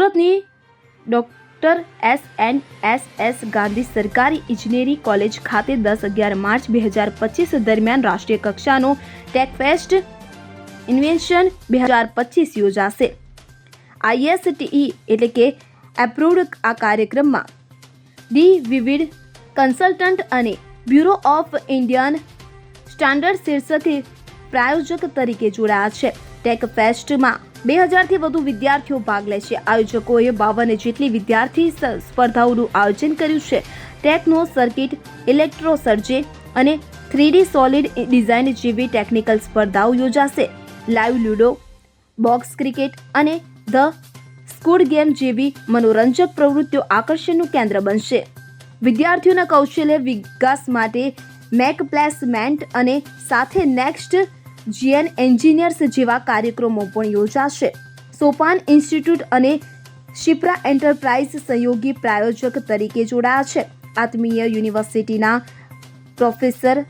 સુરતની doctor S N S S Gandhi સરકારી ઇજનેરી કોલેજ ખાતે દસ અગિયાર માર્ચ બે હજાર પચીસ દરમિયાન રાષ્ટ્રીય કક્ષાનો ટેકફેસ્ટ ઇન્વેન્શન બે હજાર પચીસ યોજાશે. આઈએસટીઈ એટલે કે એપ્રુવડ આ કાર્યક્રમમાં ડી વિવિડ કન્સલ્ટન્ટ અને બ્યુરો ઓફ ઇન્ડિયન સ્ટાન્ડર્ડ શીર્ષથી પ્રાયોજક તરીકે જોડાયા છે. ટેક ફેસ્ટમાં બે હજારથી વધુ વિદ્યાર્થીઓ ભાગ લે છે. આયોજકોએ બાવન જેટલી વિદ્યાર્થી સ્પર્ધાઓનું આયોજન કર્યું છે. ટેકનો સર્કિટ, ઇલેક્ટ્રો સર્જે અને થ્રીડી સોલિડ ડિઝાઇન જેવી ટેકનિકલ સ્પર્ધાઓ યોજાશે. લાઈવ લુડો, બોક્સ ક્રિકેટ અને ધ સ્કૂડ ગેમ જેવી મનોરંજક પ્રવૃત્તિઓ આકર્ષણનું કેન્દ્ર બનશે. વિદ્યાર્થીઓના કૌશલ્ય વિકાસ માટે મેક પ્લેસમેન્ટ અને સાથે નેક્સ્ટ જીએન એન્જિનિયર્સ જેવા કાર્યક્રમો પણ યોજાશે. સોપાન ઇન્સ્ટિટ્યૂટ અને શિપ્રા એન્ટરપ્રાઇઝ સહયોગી પ્રાયોજક તરીકે જોડાયા છે. આત્મીય યુનિવર્સિટીના professor,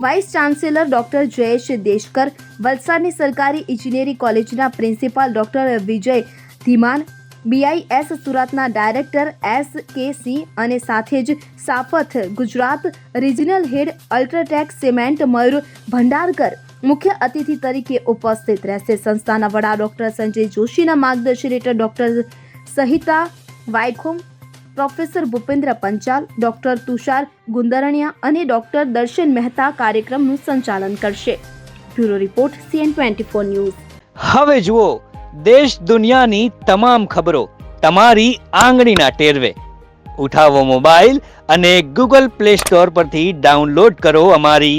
vice chancellor doctor Jayesh Deshkar, વલસાડની સરકારી ઇજનેરી કોલેજના principal doctor Vijay Dhiman, BIS સુરતના ડાયરેક્ટર એસ કે સિંહ અને સાથે જ south Gujarat regional head UltraTech cement Mayur Bhandarkar મુખ્ય અતિથિ તરીકે ઉપસ્થિત રહેશે. સંસ્થાના વડા ડોક્ટર સંજય જોશીના માર્ગદર્શન હેઠળ doctor Sahita Waikhom professor Bhupendra Panchal, doctor Tushar Gundaraniya અને ડોક્ટર દર્શન મહેતા કાર્યક્રમનું સંચાલન કરશે. Bureau report, CN twenty four news. હવે જુઓ, દેશ દુનિયાની તમામ ખબરો તમારી આંગળીના ટેરવે. ઉઠાવો મોબાઈલ અને ગૂગલ પ્લે સ્ટોર પરથી ડાઉનલોડ કરો અમારી